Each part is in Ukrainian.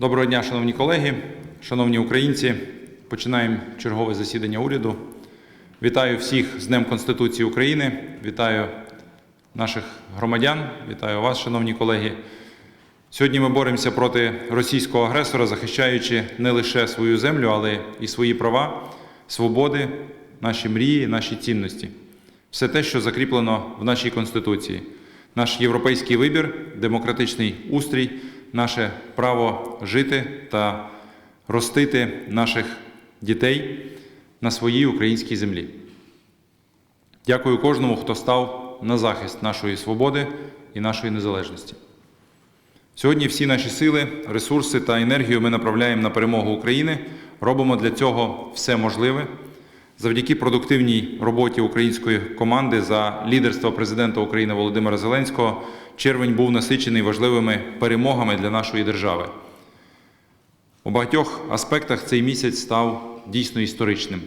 Доброго дня, шановні колеги, шановні українці. Починаємо чергове засідання уряду. Вітаю всіх з Днем Конституції України. Вітаю наших громадян. Вітаю вас, шановні колеги. Сьогодні ми боремося проти російського агресора, захищаючи не лише свою землю, але і свої права, свободи, наші мрії, наші цінності. Все те, що закріплено в нашій Конституції. Наш європейський вибір, демократичний устрій, наше право жити та ростити наших дітей на своїй українській землі. Дякую кожному, хто став на захист нашої свободи і нашої незалежності. Сьогодні всі наші сили, ресурси та енергію ми направляємо на перемогу України. Робимо для цього все можливе. Завдяки продуктивній роботі української команди за лідерства президента України Володимира Зеленського червень був насичений важливими перемогами для нашої держави. У багатьох аспектах цей місяць став дійсно історичним.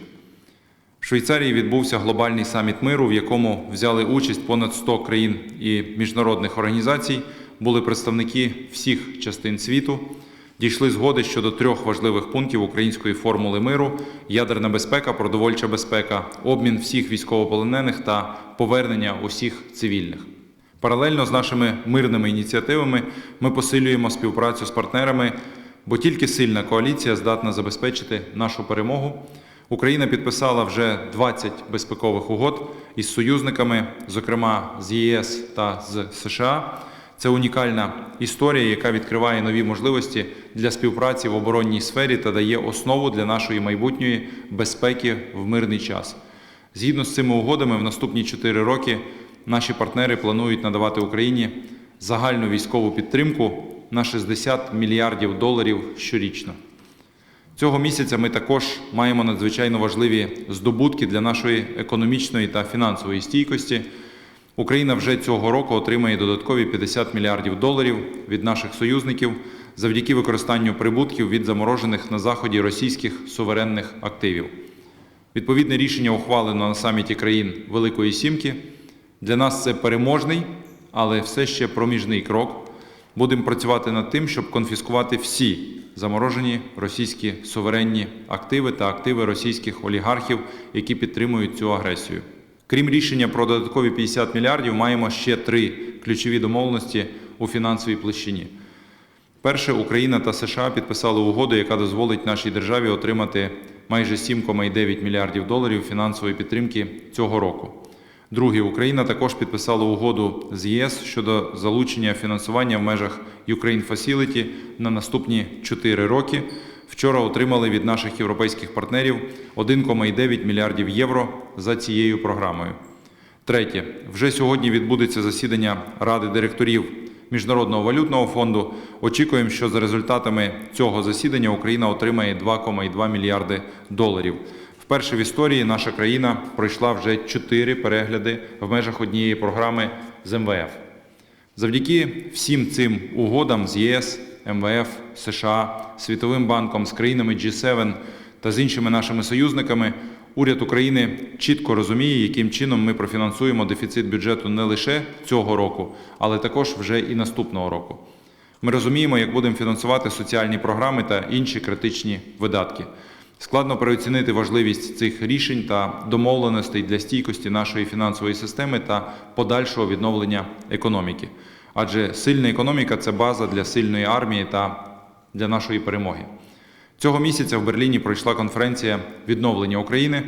В Швейцарії відбувся глобальний саміт миру, в якому взяли участь понад 100 країн і міжнародних організацій, були представники всіх частин світу. Дійшли згоди щодо трьох важливих пунктів української формули миру: ядерна безпека, продовольча безпека, обмін всіх військовополонених та повернення усіх цивільних. Паралельно з нашими мирними ініціативами ми посилюємо співпрацю з партнерами, бо тільки сильна коаліція здатна забезпечити нашу перемогу. Україна підписала вже 20 безпекових угод із союзниками, зокрема з ЄС та з США. Це унікальна історія, яка відкриває нові можливості для співпраці в оборонній сфері та дає основу для нашої майбутньої безпеки в мирний час. Згідно з цими угодами, в наступні 4 роки наші партнери планують надавати Україні загальну військову підтримку на 60 мільярдів доларів щорічно. Цього місяця ми також маємо надзвичайно важливі здобутки для нашої економічної та фінансової стійкості. Україна вже цього року отримає додаткові 50 мільярдів доларів від наших союзників завдяки використанню прибутків від заморожених на заході російських суверенних активів. Відповідне рішення ухвалено на саміті країн Великої Сімки. Для нас це переможний, але все ще проміжний крок. Будемо працювати над тим, щоб конфіскувати всі заморожені російські суверенні активи та активи російських олігархів, які підтримують цю агресію. Крім рішення про додаткові 50 мільярдів, маємо ще три ключові домовленості у фінансовій площині. Перше, Україна та США підписали угоду, яка дозволить нашій державі отримати майже 7,9 мільярдів доларів фінансової підтримки цього року. Друге, Україна також підписала угоду з ЄС щодо залучення фінансування в межах Ukraine Facility на наступні 4 роки. Вчора отримали від наших європейських партнерів 1,9 мільярдів євро за цією програмою. Третє, вже сьогодні відбудеться засідання Ради директорів Міжнародного валютного фонду. Очікуємо, що за результатами цього засідання Україна отримає 2,2 мільярди доларів. Вперше в історії наша країна пройшла вже чотири перегляди в межах однієї програми з МВФ. Завдяки всім цим угодам з ЄС, МВФ, США, Світовим банком, з країнами G7 та з іншими нашими союзниками, уряд України чітко розуміє, яким чином ми профінансуємо дефіцит бюджету не лише цього року, але також вже і наступного року. Ми розуміємо, як будемо фінансувати соціальні програми та інші критичні видатки. Складно переоцінити важливість цих рішень та домовленостей для стійкості нашої фінансової системи та подальшого відновлення економіки. Адже сильна економіка це база для сильної армії та для нашої перемоги. Цього місяця в Берліні пройшла конференція відновлення України.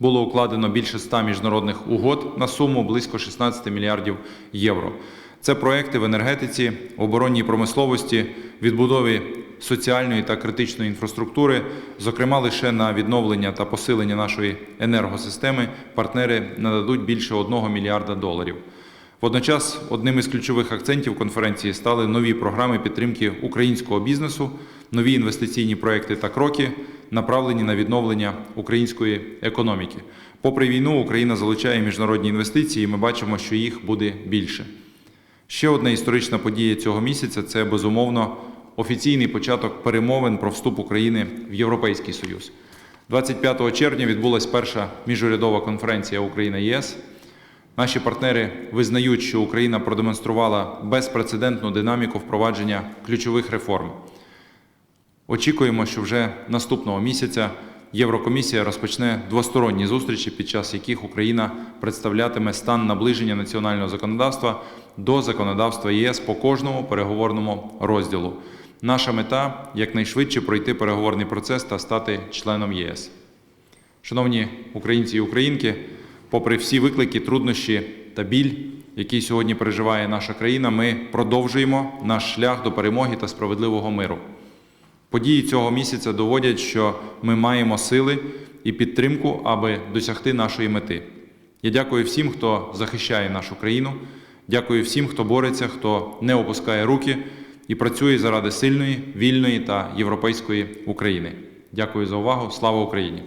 Було укладено більше 100 міжнародних угод на суму близько 16 мільярдів євро. Це проекти в енергетиці, оборонній промисловості, відбудові соціальної та критичної інфраструктури, зокрема лише на відновлення та посилення нашої енергосистеми, партнери нададуть більше 1 мільярда доларів. Водночас, одним із ключових акцентів конференції стали нові програми підтримки українського бізнесу, нові інвестиційні проекти та кроки, направлені на відновлення української економіки. Попри війну, Україна залучає міжнародні інвестиції, і ми бачимо, що їх буде більше. Ще одна історична подія цього місяця це безумовно офіційний початок перемовин про вступ України в Європейський Союз. 25 червня відбулася перша міжурядова конференція Україна ЄС. Наші партнери визнають, що Україна продемонструвала безпрецедентну динаміку впровадження ключових реформ. Очікуємо, що вже наступного місяця Єврокомісія розпочне двосторонні зустрічі, під час яких Україна представлятиме стан наближення національного законодавства до законодавства ЄС по кожному переговорному розділу. Наша мета якнайшвидше пройти переговорний процес та стати членом ЄС. Шановні українці і українки, попри всі виклики, труднощі та біль, який сьогодні переживає наша країна, ми продовжуємо наш шлях до перемоги та справедливого миру. Події цього місяця доводять, що ми маємо сили і підтримку, аби досягти нашої мети. Я дякую всім, хто захищає нашу країну. Дякую всім, хто бореться, хто не опускає руки і працює заради сильної, вільної та європейської України. Дякую за увагу. Слава Україні!